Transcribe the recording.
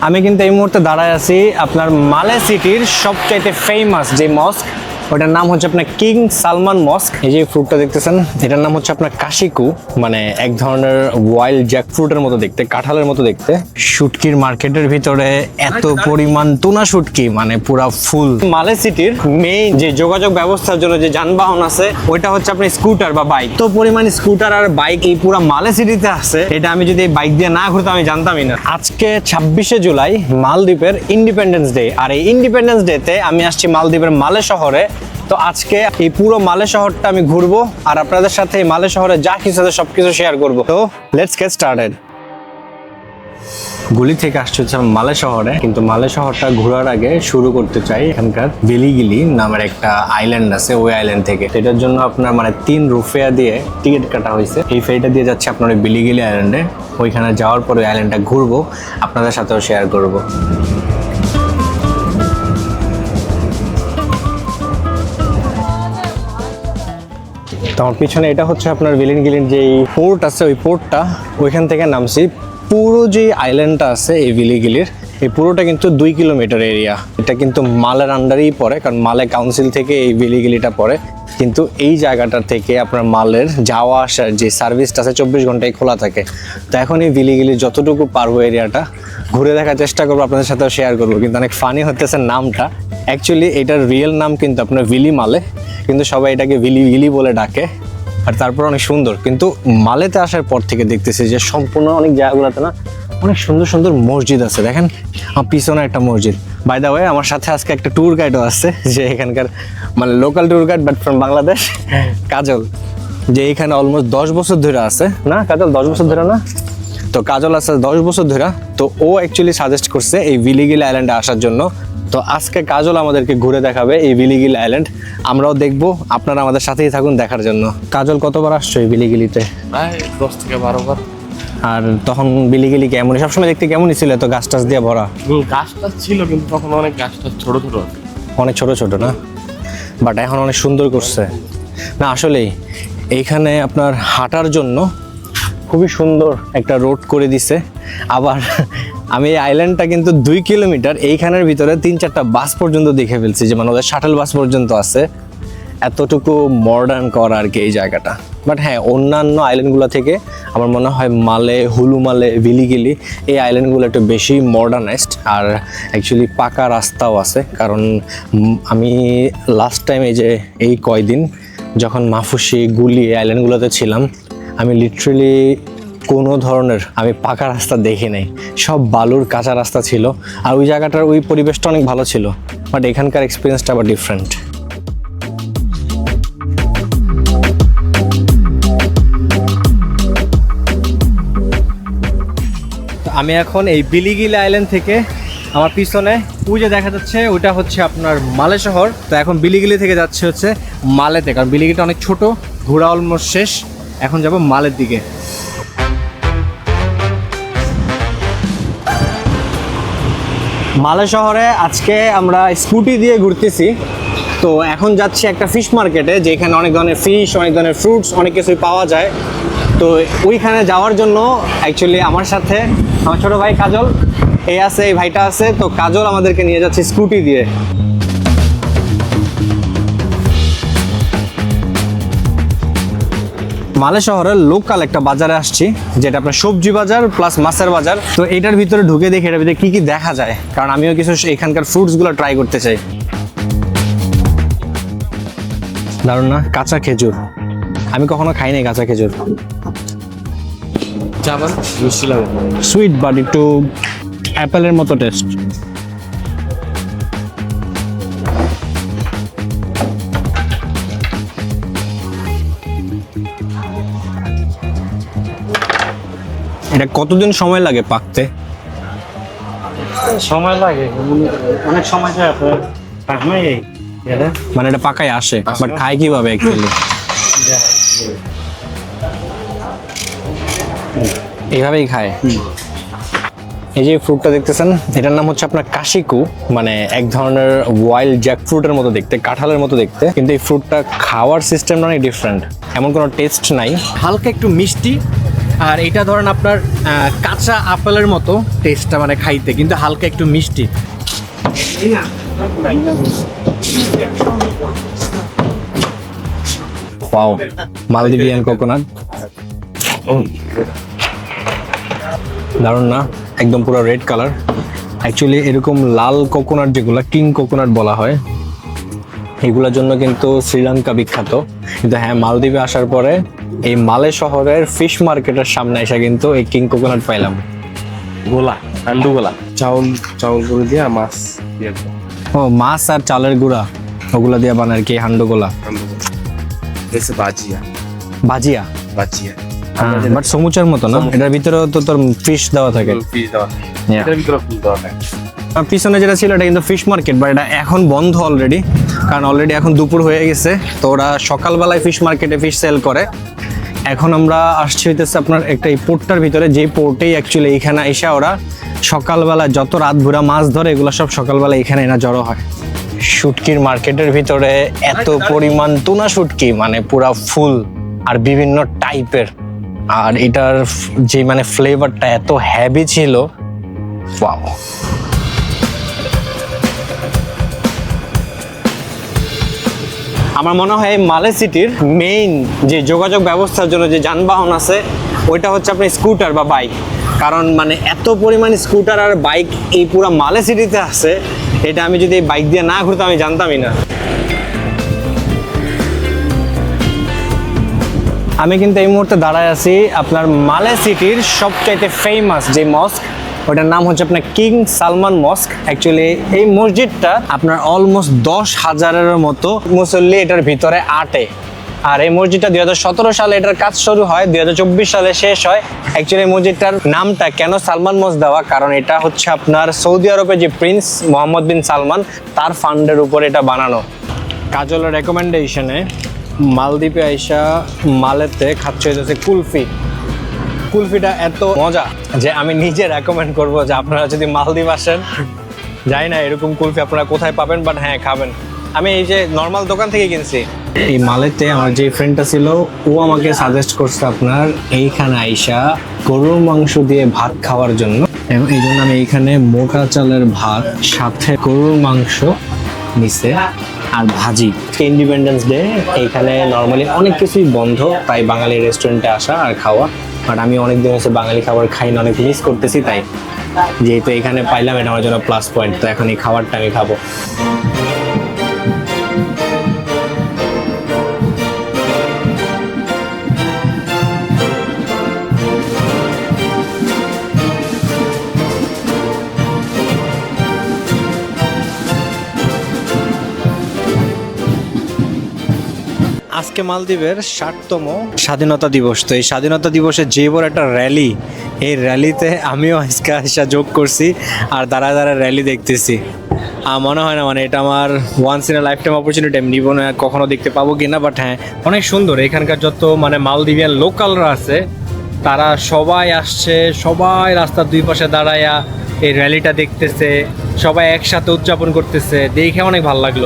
আমি কিন্তু এই মুহূর্তে দাঁড়ায় আছি আপনার মালে সিটির সবচাইতে ফেমাস যে মস্ক ওটার নাম হচ্ছে আপনার কিং সালমান মস্ক। এই যে ফ্রুটটা দেখতেছেন এটার নাম হচ্ছে আপনার কাশিকু মানে এক ধরনের ওয়াইল্ড জ্যাক ফ্রুটের মতো দেখতে কাঁঠালের মতো দেখতে। শুটকির মার্কেটের ভিতরে এত পরিমাণ তুনা শুটকি মানে পুরা ফুল মালে সিটির মেইন যে যোগাযোগ ব্যবস্থার জন্য যে যানবাহন আছে ওইটা হচ্ছে আপনার স্কুটার বা বাইক তো পরিমাণ স্কুটার আর বাইক এই পুরা মালে সিটিতে আছে এটা আমি যদি বাইক দিয়ে না ঘুরতাম আমি জানতামই না। আজকে ছাব্বিশে জুলাই মালদ্বীপের ইন্ডিপেন্ডেন্স ডে আর এই ইন্ডিপেন্ডেন্স ডেতে আমি আসছি মালদ্বীপের মালে শহরে। তো আজকে এই পুরো মালে শহরটা আমি ঘুরবো আর আপনাদের সাথে এই মালে শহরে যা কিছু আছে সবকিছু শেয়ার করব। তো লেটস গেট স্টার্টেড গুলি থেকে আসছে হচ্ছে মালে শহরে, কিন্তু মালে শহরটা ঘোরার আগে শুরু করতে চাই এখানকার বিলিগিলি নামের একটা আইল্যান্ড আছে ওই আইল্যান্ড থেকে। এটার জন্য আপনার মানে তিন রুফেয়া দিয়ে টিকিট কাটা হয়েছে। এই ফেরিটা দিয়ে যাচ্ছে আপনার ওই বিলিগিলি আইল্যান্ডে ওইখানে যাওয়ার পরে ওই আইল্যান্ডটা ঘুরবো, আপনাদের সাথেও শেয়ার করব। তো আমার পিছনে এটা হচ্ছে আপনার ভিলিন গিলিন যে পোর্ট আছে, ওই পোর্টটা ওইখান থেকে নামছি। পুরো যে আইল্যান্ডটা আছে এই ভিলিগিলির এই পুরোটা কিন্তু দুই কিলোমিটার এরিয়া এটা কিন্তু মালের আন্ডারেই পড়ে, কারণ মালে কাউন্সিল থেকে এই ভিলিগিলিটা পড়ে। কিন্তু এই জায়গাটা থেকে আপনার মালের যাওয়া আসার যে সার্ভিসটা আছে, চব্বিশ ঘন্টায় খোলা থাকে। তো এখন এই ভিলিগিলির যতটুকু পারব এরিয়াটা ঘুরে দেখার চেষ্টা করব, আপনাদের সাথেও শেয়ার করব। কিন্তু অনেক ফানি হতেছে নামটা। অ্যাকচুয়ালি এটার রিয়েল নাম কিন্তু আপনার ভিলি মালে। কিন্তু সবাই এটাকে ভিলি ভিলি বলে ডাকে। আর তারপর অনেক সুন্দর। কিন্তু মালেতে আসার পর থেকে দেখতেছি যে সম্পূর্ণ অনেক জায়গাগুলোতে না অনেক সুন্দর সুন্দর মসজিদ আছে। দেখেন পিছনে একটা মসজিদ। বাই দা ওয়ে আমার সাথে আজকে একটা ট্যুর গাইডও আছে, যে এখানকার মানে local tour guide but from Bangladesh Kajal, যে এখানে অলমোস্ট দশ বছর ধরে আছে। না, কাজল, দশ বছর ধরে না? তো কাজল আছে দশ বছর ধরে তো ও অ্যাকচুয়ালি সাজেস্ট করছে এই ভিলিগিল আইল্যান্ডে আসার জন্য। তো আজকে কাজল আমাদেরকে ঘুরে দেখাবে এই ভিলিগিল আইল্যান্ড আমরাও দেখব আপনারা আমাদের সাথেই থাকুন দেখার জন্য। কাজল কতবার আসছো এই ভিলিগিলিতে প্রায় দশ থেকে বারো বার। আর তখন বিলিগিলি কেমন? সবসময় দেখতে কেমনই ছিল তো গাছ টাছ দিয়ে ভরা? গাছ টাছ ছিল কিন্তু তখন অনেক গাছ টাছ ছোট ছোট। অনেক ছোট ছোট না? বাট এখন অনেক সুন্দর করছে। না আসলেই এইখানে আপনার হাঁটার জন্য খুবই সুন্দর একটা রোড করে দিছে। আবার আমি এই আইল্যান্ডটা কিন্তু দুই কিলোমিটার, এইখানের ভিতরে তিন চারটা বাস পর্যন্ত দেখে ফেলছি যে মানে ওদের শাটেল বাস পর্যন্ত আছে। এতটুকু মডার্ন করা আর কি এই জায়গাটা। বাট হ্যাঁ অন্যান্য আইল্যান্ডগুলো থেকে আমার মনে হয় মালে হুলু মালে ভিলিগিলি এই আইল্যান্ডগুলো একটু বেশি মডার্নাইজড আর অ্যাকচুয়ালি পাকা রাস্তাও আছে। কারণ আমি লাস্ট টাইম এই যে, এই কয়দিন যখন মাফুসি, গুলি আইল্যান্ডগুলোতে ছিলাম আমি লিটারেলি কোনো ধরনের আমি পাকা রাস্তা দেখি নাই। সব বালুর কাঁচা রাস্তা ছিল আর ওই জায়গাটার ওই পরিবেশটা অনেক ভালো ছিল বাট এখানকার এক্সপিরিয়েন্সটা আবার ডিফারেন্ট আমি এখন এই বিলিগিল আইল্যান্ড থেকে আমার পিছনে যে দেখা যাচ্ছে, ওইটা হচ্ছে আপনার মালে শহর। তো এখন বিলিগিলি থেকে যাচ্ছে হচ্ছে মালেতে, কারণ বিলিগিলিটা অনেক ছোট, ঘোরা অলমোস্ট শেষ। এখন যাব মালের দিকে। মালে শহরে আজকে আমরা স্কুটি দিয়ে ঘুরতেছি। তো এখন যাচ্ছি একটা ফিশ মার্কেটে যেখানে অনেক ধরনের ফিশ অনেক ধরনের ফ্রুটস অনেক কিছুই পাওয়া যায়। তো ওইখানে যাওয়ার জন্য অ্যাকচুয়ালি আমার সাথে আমার ছোট ভাই কাজল এই আছে, এই ভাইটা আছে, তো কাজল আমাদেরকে নিয়ে যাচ্ছে স্কুটি দিয়ে। মালে শহরের লোকাল একটা বাজারে আসছি যেটা আপনার সবজি বাজার প্লাস মাছের বাজার। তো এটার ভিতরে ঢুকে দেখি এটার ভিতরে কি কি দেখা যায়। কারণ আমিও কিছু এখানকার ফ্রুটসগুলো ট্রাই করতে চাই। দারুণ না? কাঁচা খেজুর। আমি কখনো খাই নাই কাঁচা খেজুর। মিষ্টি লাগে। সুইট বাট একটু অ্যাপেলের মতো টেস্ট এটা কতদিন সময় লাগে পাকতে? সময় লাগে অনেক সময় যায় মানে এটা পাকায় আসে বাট খায় কীভাবে অ্যাকচুয়ালি এইভাবেই খায়। এই যে ফ্রুটটা দেখতেছেন এটার নাম হচ্ছে আপনার কাশিকু মানে এক ধরনের ওয়াইল্ড জ্যাক ফ্রুটের মতো দেখতে কাঁঠালের মতো দেখতে কিন্তু এই ফ্রুটটা খাওয়ার সিস্টেমটা অনেক ডিফারেন্ট এমন কোনো টেস্ট নাই। হালকা একটু মিষ্টি আর এটা ধরেন আপনার কাঁচা আপেলের মতো টেস্টটা মানে খাইতে কিন্তু হালকা একটু মিষ্টি। পাও মালদিভিয়ান কোকোনাট দারুণ না? একদম পুরো রেড কালার অ্যাকচুয়ালি এরকম লাল কোকোনাট যেগুলো কিং কোকোনাট বলা হয় এগুলোর জন্য কিন্তু শ্রীলঙ্কা বিখ্যাত। কিন্তু হ্যাঁ মালদ্বীপে আসার পরে এই মালে শহরের ফিশ মার্কেটের সামনে এসে কিন্তু এই কিং কোকোনাট পাইলাম। গোলা আন্ডু গোলা। চাউল চাউল করে দিয়ে মাছ ও মাছ আর চালের গুঁড়া ওগুলো দিয়ে বানায় আর কি হান্ডু গোলা? এসে বাজিয়া। ভাজিয়া বাজিয়া। বাট সমুচার মতো না? এটার ভিতরে তো তোর ফিশ দেওয়া থাকে। ফিস দেওয়া। এটার ভিতরে ফুল দেওয়া থাকে। পিছনে যেটা ছিল, এটা কিন্তু ফিশ মার্কেট বা এটা এখন বন্ধ অলরেডি কারণ অলরেডি এখন দুপুর হয়ে গেছে। তো ওরা সকালবেলায় ফিশ মার্কেটে ফিশ সেল করে। এখন আমরা আসছি হইতেছে আপনার একটা এই পোর্টটার ভিতরে, যে পোর্টেই অ্যাকচুয়ালি এইখানে এসে ওরা সকালবেলা যত রাত ভুরা মাছ ধরে, এগুলো সব সকালবেলা এখানে এনা জড়ো হয়। শুটকির মার্কেটের ভিতরে এত পরিমাণ তুনা শুটকি মানে পুরা ফুল আর বিভিন্ন টাইপের। আর এটার যে মানে ফ্লেভারটা এত হ্যাভি ছিল ওয়াও আমার মনে হয় মালে সিটির মেইন যে যোগাযোগ ব্যবস্থার জন্য যে যানবাহন আছে, ওইটা হচ্ছে আপনার স্কুটার বা বাইক কারণ মানে এত পরিমাণ স্কুটার আর বাইক এই পুরো মালে সিটিতে আছে, এটা আমি যদি বাইক দিয়ে না ঘুরতাম, আমি জানতামই না। আমি কিন্তু এই মুহূর্তে দাঁড়ায় আছি আপনার মালে সিটির সবচাইতে ফেমাস যে মস্ক ওটার নাম হচ্ছে আপনার কিং সালমান মস্ক। অ্যাকচুয়ালি এই মসজিদটা আপনার অলমোস্ট দশ হাজারের মতো মুসল্লি এটার ভিতরে আটে। আর এই মসজিদটা দু হাজার সতেরো সালে এটার কাজ শুরু হয় দু হাজার চব্বিশ সালে শেষ হয়। অ্যাকচুয়ালি মসজিদটার নামটা কেন সালমান মস দেওয়া? কারণ এটা হচ্ছে আপনার সৌদি আরবের যে প্রিন্স মোহাম্মদ বিন সালমান, তার ফান্ডের উপর এটা বানানো। কাজলের রেকমেন্ডেশনে মালদ্বীপে আইসা মালেতে খাচ্ছে হচ্ছে কুলফি। কুলফিটা এত মজা যে আমি নিজে রেকমেন্ড করব যে আপনারা যদি মালদ্বীপ আসেন। যাই না এরকম কুলফি আপনারা কোথায় পাবেন বাট হ্যাঁ খাবেন। আমি এই যে নর্মাল দোকান থেকে কিনছি। এই মালেতে আমার যে ফ্রেন্ডটা ছিল, ও আমাকে সাজেস্ট করছে আপনার, এইখানে আইসা গরুর মাংস দিয়ে ভাত খাওয়ার জন্য। এবং এই জন্য আমি এইখানে মোটা চালের ভাত, সাথে গরুর মাংস নিছে, আর ভাজি। ইন্ডিপেন্ডেন্স ডে এইখানে নর্মালি অনেক কিছুই বন্ধ, তাই বাঙালি রেস্টুরেন্টে আসা আর খাওয়া। বাট আমি অনেক দিন হচ্ছে বাঙালি খাবার খাই না অনেক মিস করতেছি তাই। যেহেতু এখানে পাইলাম এটা আমার জন্য প্লাস পয়েন্ট তো এখন এই খাবারটা আমি খাব। আজকে মালদ্বীপের ষাটতম স্বাধীনতা দিবস। তো এই স্বাধীনতা দিবসে যে বড় একটা র্যালি এই র্যালিতে আমিও আজকে আসা যোগ করছি আর দাঁড়া দাঁড়া র্যালি দেখতেছি। আর মনে হয় না মানে এটা আমার once in life time opportunity আমি জীবনে কখনো দেখতে পাবো কি না বাট হ্যাঁ অনেক সুন্দর। এখানকার যত মানে মালদ্বীপিয়ান লোকালরা আছে, তারা সবাই আসছে, সবাই রাস্তার দুই পাশে দাঁড়ায়া এই র্যালিটা দেখতেছে, সবাই একসাথে উদযাপন করতেছে, দেখে অনেক ভালো লাগল।